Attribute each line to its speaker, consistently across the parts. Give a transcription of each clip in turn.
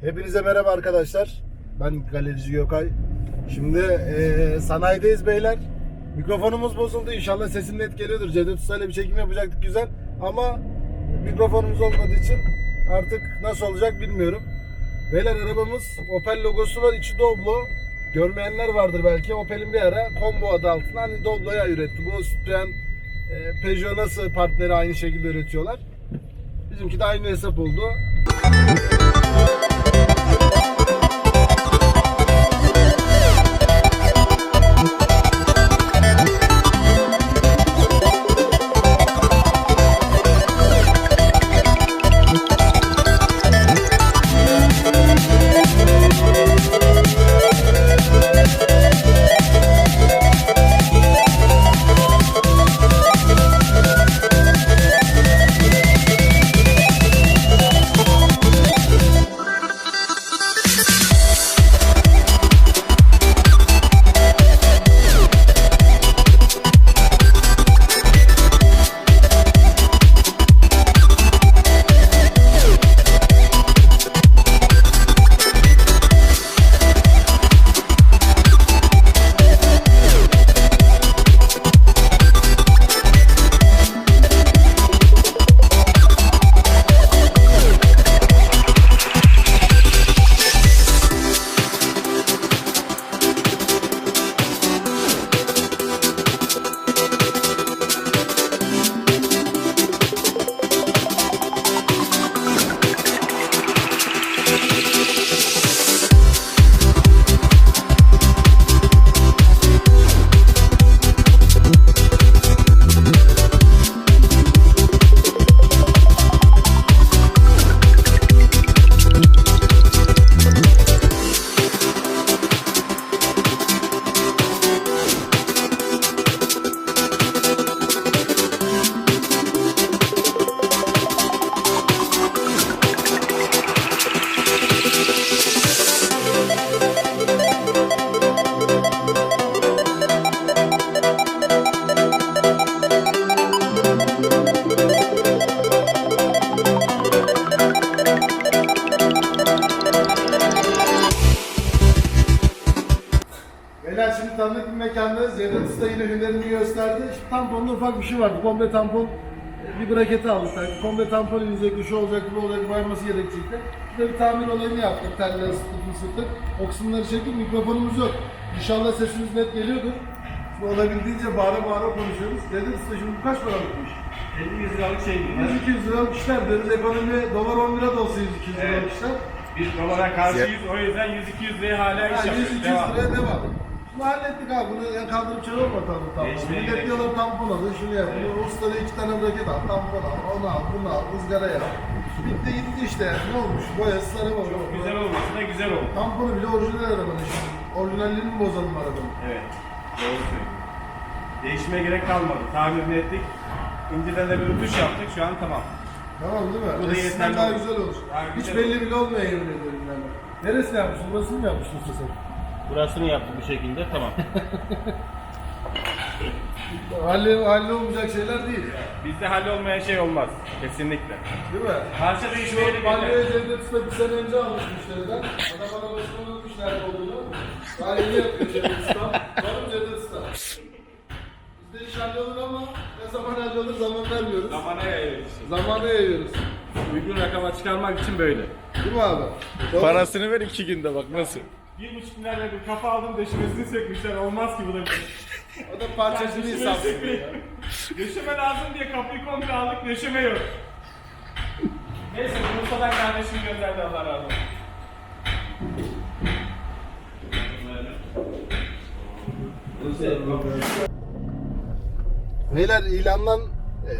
Speaker 1: Hepinize merhaba arkadaşlar. Ben galerici Gökay. Şimdi eee sanayideyiz beyler. Mikrofonumuz bozuldu. İnşallah sesim net geliyordur. Cevdet Usta ile bir çekim yapacaktık güzel. Ama mikrofonumuz olmadığı için artık nasıl olacak bilmiyorum. Beyler arabamız Opel logosu var. içi Doblo. Görmeyenler vardır belki. Opel'in bir ara Combo adı altında hani Doblo'ya üretti. Bu Citroen, eee, Peugeot nasıl partneri aynı şekilde üretiyorlar. Bizimki de aynı hesap oldu. Tamponda ufak bir şey vardı. Komple tampon bir braketi aldık. Yani komple tampon inecek, şu olacak, bu olacak, bayması gerekecekti. Bir de bir tamir olayını yaptık. Teller ısıttık, ısıttık. O kısımları çektik. Mikrofonumuz yok. İnşallah sesimiz net geliyordur. Şimdi olabildiğince bağıra bağıra konuşuyoruz. Cevdet Usta şimdi bu kaç paralık bu iş?
Speaker 2: 50 liralık şey bunlar.
Speaker 1: 100-200 liralık işler. Deniz ekonomi dolar 10 lira da olsa 100-200 liralık
Speaker 2: Evet.
Speaker 1: işler.
Speaker 2: Biz dolara karşıyız o yüzden 100-200 liraya hala iş
Speaker 1: Yani 100
Speaker 2: yapıyoruz.
Speaker 1: 200
Speaker 2: Devam.
Speaker 1: liraya devam. Hallettik abi bunu yani kaldırıp çare olma tabii tampon.
Speaker 2: Değişmeye
Speaker 1: Millet
Speaker 2: gerek
Speaker 1: diyorlar tampon alın şunu yap.
Speaker 2: Evet.
Speaker 1: Evet. Usta da iki tane braket al, tampon al, onu al, bunu al, ızgara yap. Bitti gitti işte yani ne olmuş? Boyası sarı var.
Speaker 2: Güzel olması da güzel oldu.
Speaker 1: Tamponu bile orijinal arabanın şimdi. Orijinalliğini mi bozalım arabanın?
Speaker 2: Evet. Doğru söylüyorsun. Değişmeye gerek kalmadı. Tamirini ettik. İnciden de bir utuş yaptık. Şu an tamam.
Speaker 1: Tamam değil mi?
Speaker 2: Bu da
Speaker 1: Eskisinden
Speaker 2: yeterli
Speaker 1: daha
Speaker 2: olur.
Speaker 1: güzel olur.
Speaker 2: Daha
Speaker 1: Hiç
Speaker 2: güzel
Speaker 1: belli bile olmuyor yemin ederim yani. Neresini yapmışsın? Burasını mı yapmışsın usta sen?
Speaker 3: Burasını yaptık bu şekilde tamam.
Speaker 1: Halle, halle olmayacak şeyler değil.
Speaker 2: Bizde hallolmayan şey olmaz. Kesinlikle.
Speaker 1: Değil mi?
Speaker 2: Parça değişmeye de
Speaker 1: Şu banyoya
Speaker 2: gerek.
Speaker 1: Cevdet Usta bir sene önce almış müşteriden. Adam bana başına unutmuş nerede olduğunu. Daha yeni yapıyor Cevdet Usta. Varım Cevdet Usta. Bizde iş hallolur ama ne zaman hallolur zaman vermiyoruz.
Speaker 2: Zamana yayıyoruz.
Speaker 1: Zamanı yayıyoruz.
Speaker 2: Uygun rakama çıkarmak için böyle.
Speaker 1: Değil mi abi? Doğru.
Speaker 2: Parasını ver iki günde bak nasıl. Bir buçuk milyarla bir kafa aldım döşemesini sökmüşler. Olmaz ki bu da.
Speaker 1: O da parçasını
Speaker 2: Döşeme
Speaker 1: hesaplı.
Speaker 2: sökmüyor. Döşeme lazım diye kapıyı komple aldık döşeme yok. Neyse Bursa'dan kardeşim gönderdi Allah razı olsun.
Speaker 1: Beyler ilandan e,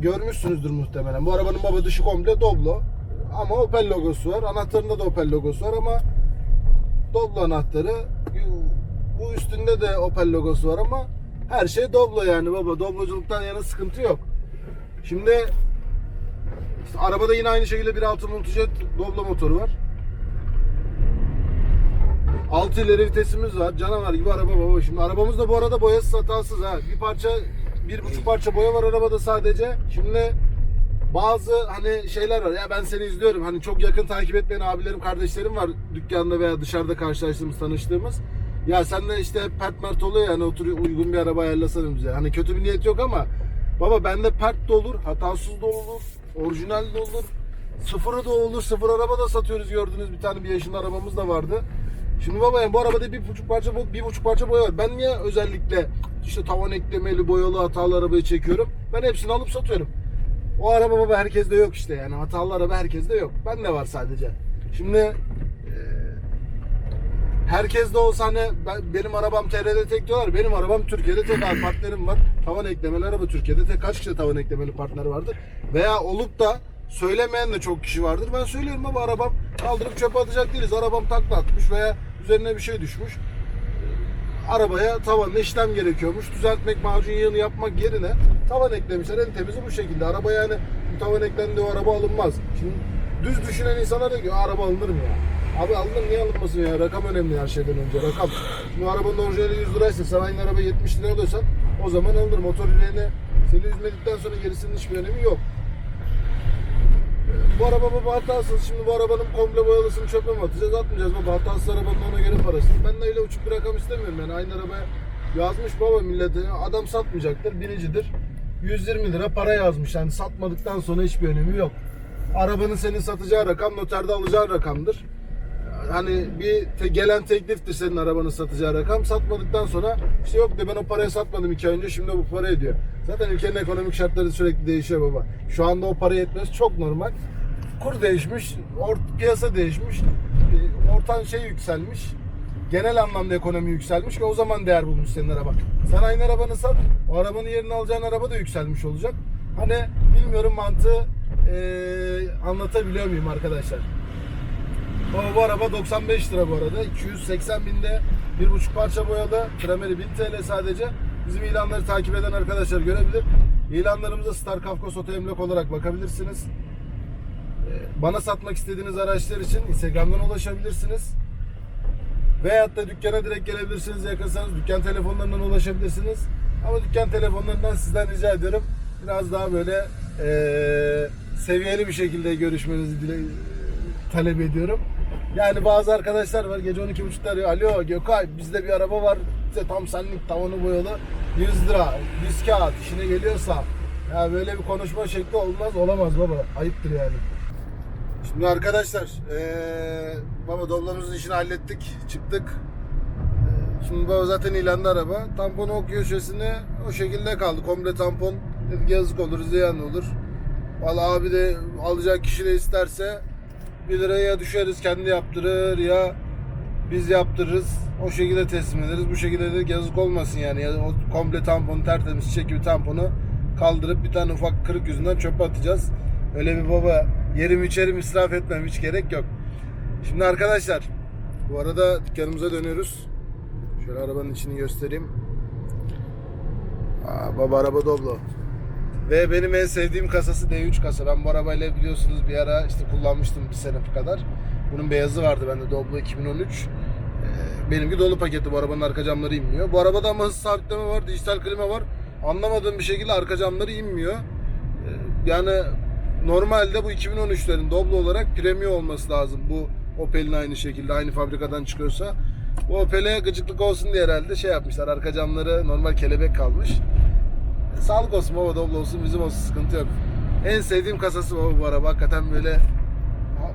Speaker 1: görmüşsünüzdür muhtemelen. Bu arabanın baba dışı komple Doblo. Ama Opel logosu var. Anahtarında da Opel logosu var ama Doblo anahtarı. Bu üstünde de Opel logosu var ama her şey Doblo yani baba. Dobloculuktan yana sıkıntı yok. Şimdi işte arabada yine aynı şekilde 1.6 Multijet Doblo motoru var. 6 ileri vitesimiz var. Canavar gibi araba baba. Şimdi arabamız da bu arada boyasız hatasız ha. Bir parça, bir buçuk parça boya var arabada sadece. Şimdi bazı hani şeyler var. Ya ben seni izliyorum. Hani çok yakın takip etmeyen abilerim kardeşlerim var dükkanda veya dışarıda karşılaştığımız tanıştığımız. Ya sen de işte pert mert oluyor yani oturuyor uygun bir araba ayarlasana bize. Hani kötü bir niyet yok ama baba bende pert de olur hatasız da olur orijinal de olur. Sıfırı da olur sıfır araba da satıyoruz gördüğünüz bir tane bir yaşında arabamız da vardı. Şimdi baba yani bu arabada bir buçuk parça bir buçuk parça boya var. Ben niye özellikle işte tavan eklemeli boyalı hatalı arabayı çekiyorum? Ben hepsini alıp satıyorum. O araba baba herkeste yok işte yani hatalı araba herkeste yok. Ben de var sadece. Şimdi e, herkeste olsa hani ben, benim arabam TR'de tek diyorlar. Benim arabam Türkiye'de tek abi partnerim var. Tavan eklemeli araba Türkiye'de tek kaç kişi tavan eklemeli partner vardır? Veya olup da söylemeyen de çok kişi vardır. Ben söylüyorum ama arabam kaldırıp çöpe atacak değiliz. Arabam takla atmış veya üzerine bir şey düşmüş arabaya tavanla işlem gerekiyormuş. Düzeltmek, macun yığını yapmak yerine tavan eklemişler. En temizi bu şekilde. Araba yani tavan eklendi o araba alınmaz. Şimdi düz düşünen insanlar diyor ki araba alınır mı ya? Abi alınır niye alınmasın ya? Rakam önemli her şeyden önce. Rakam. Şimdi arabanın orijinali 100 liraysa sen aynı araba 70 lira alıyorsan o zaman alınır. Motor yüreğine seni üzmedikten sonra gerisinin hiçbir önemi yok. Bu araba baba. Şimdi bu arabanın komple boyalısını çöpe mi atacağız? Atmayacağız baba. Hatasız arabanın ona göre parası. Ben öyle uçuk bir rakam istemiyorum yani. Aynı arabaya yazmış baba millete. Adam satmayacaktır. Binicidir. 120 lira para yazmış. Yani satmadıktan sonra hiçbir önemi yok. Arabanın senin satacağı rakam noterde alacağın rakamdır. Hani bir te- gelen tekliftir senin arabanın satacağı rakam. Satmadıktan sonra işte yok de ben o paraya satmadım iki ay önce şimdi bu para ediyor. Zaten ülkenin ekonomik şartları sürekli değişiyor baba. Şu anda o para yetmez çok normal. Kur değişmiş, or- piyasa değişmiş, e, ortam şey yükselmiş. Genel anlamda ekonomi yükselmiş ve o zaman değer bulmuş senin araba. Sen aynı arabanı sat, o arabanın yerini alacağın araba da yükselmiş olacak. Hani bilmiyorum mantığı e, anlatabiliyor muyum arkadaşlar? Ama bu araba 95 lira bu arada. 280 binde bir buçuk parça boyalı. Trameri 1000 TL sadece. Bizim ilanları takip eden arkadaşlar görebilir. İlanlarımıza Star Kafkas Oto olarak bakabilirsiniz. Bana satmak istediğiniz araçlar için Instagram'dan ulaşabilirsiniz. Veyahut da dükkana direkt gelebilirsiniz yakınsanız dükkan telefonlarından ulaşabilirsiniz. Ama dükkan telefonlarından sizden rica ediyorum biraz daha böyle eee, seviyeli bir şekilde görüşmenizi dile, talep ediyorum. Yani bazı arkadaşlar var gece 12.30'da arıyor. Alo Gökay bizde bir araba var. İşte tam senlik tavanı boyalı 100 lira. 100 kağıt işine geliyorsa. Ya böyle bir konuşma şekli olmaz olamaz baba. Ayıptır yani. Şimdi arkadaşlar eee baba doblamızın işini hallettik. Çıktık. Şimdi baba zaten ilanda araba. Tamponu okuyor köşesine o şekilde kaldı. Komple tampon. Dedik yazık olur ziyan olur. Valla abi de alacak kişi de isterse 1 liraya ya düşeriz kendi yaptırır ya biz yaptırırız. O şekilde teslim ederiz. Bu şekilde de yazık olmasın yani. Ya o komple tamponu tertemiz çiçek gibi tamponu kaldırıp bir tane ufak kırık yüzünden çöpe atacağız. Öyle bir baba yerim içerim israf etmem hiç gerek yok. Şimdi arkadaşlar bu arada dükkanımıza dönüyoruz. Şöyle arabanın içini göstereyim. Aa, baba araba Doblo. Ve benim en sevdiğim kasası D3 kasa. Ben bu arabayla biliyorsunuz bir ara işte kullanmıştım bir sene kadar. Bunun beyazı vardı bende Doblo 2013. Ee, benimki dolu paketi bu arabanın arka camları inmiyor. Bu arabada ama hız sabitleme var, dijital klima var. Anlamadığım bir şekilde arka camları inmiyor. Ee, yani normalde bu 2013'lerin Doblo olarak premium olması lazım. Bu Opel'in aynı şekilde aynı fabrikadan çıkıyorsa. Bu Opel'e gıcıklık olsun diye herhalde şey yapmışlar. Arka camları normal kelebek kalmış. Sağlık olsun baba Doblo olsun bizim olsun sıkıntı yok. En sevdiğim kasası baba bu araba. Hakikaten böyle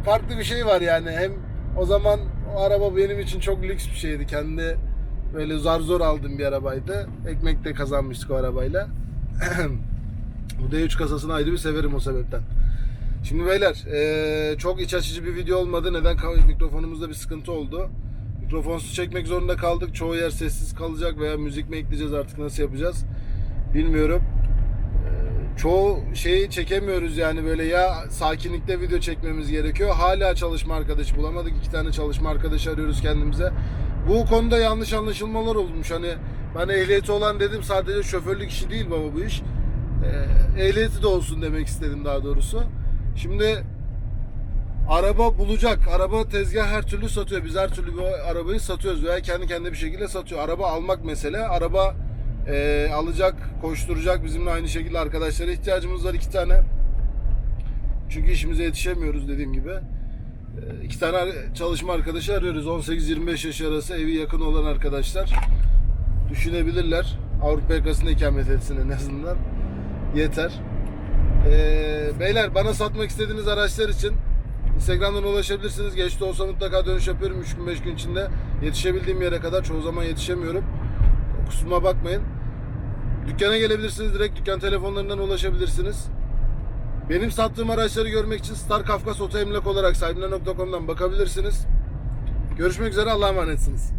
Speaker 1: farklı bir şey var yani. Hem o zaman o araba benim için çok lüks bir şeydi. Kendi böyle zar zor aldığım bir arabaydı. Ekmek de kazanmıştık o arabayla. bu D3 kasasını ayrı bir severim o sebepten. Şimdi beyler eee, çok iç açıcı bir video olmadı. Neden? Mikrofonumuzda bir sıkıntı oldu. Mikrofonsuz çekmek zorunda kaldık. Çoğu yer sessiz kalacak veya müzik mi ekleyeceğiz artık nasıl yapacağız bilmiyorum. Eee, Çoğu şeyi çekemiyoruz yani böyle ya sakinlikte video çekmemiz gerekiyor. Hala çalışma arkadaşı bulamadık. İki tane çalışma arkadaşı arıyoruz kendimize. Bu konuda yanlış anlaşılmalar olmuş. Hani ben ehliyeti olan dedim sadece şoförlük işi değil baba bu iş. Eee, ehliyeti de olsun demek istedim daha doğrusu. Şimdi araba bulacak. Araba tezgah her türlü satıyor. Biz her türlü bir arabayı satıyoruz veya kendi kendine bir şekilde satıyor. Araba almak mesele. Araba e, alacak, koşturacak. Bizimle aynı şekilde arkadaşlara ihtiyacımız var iki tane. Çünkü işimize yetişemiyoruz dediğim gibi. Ee, iki tane çalışma arkadaşı arıyoruz. 18-25 yaş arası evi yakın olan arkadaşlar. Düşünebilirler. Avrupa yakasında ikamet etsin en azından. Yeter. Ee, beyler bana satmak istediğiniz araçlar için Instagram'dan ulaşabilirsiniz. Geç de olsa mutlaka dönüş yapıyorum 3 gün 5 gün içinde. Yetişebildiğim yere kadar çoğu zaman yetişemiyorum. Kusuruma bakmayın. Dükkana gelebilirsiniz. Direkt dükkan telefonlarından ulaşabilirsiniz. Benim sattığım araçları görmek için Star Kafkas Oto Emlak olarak sahibine.com'dan bakabilirsiniz. Görüşmek üzere Allah'a emanetsiniz.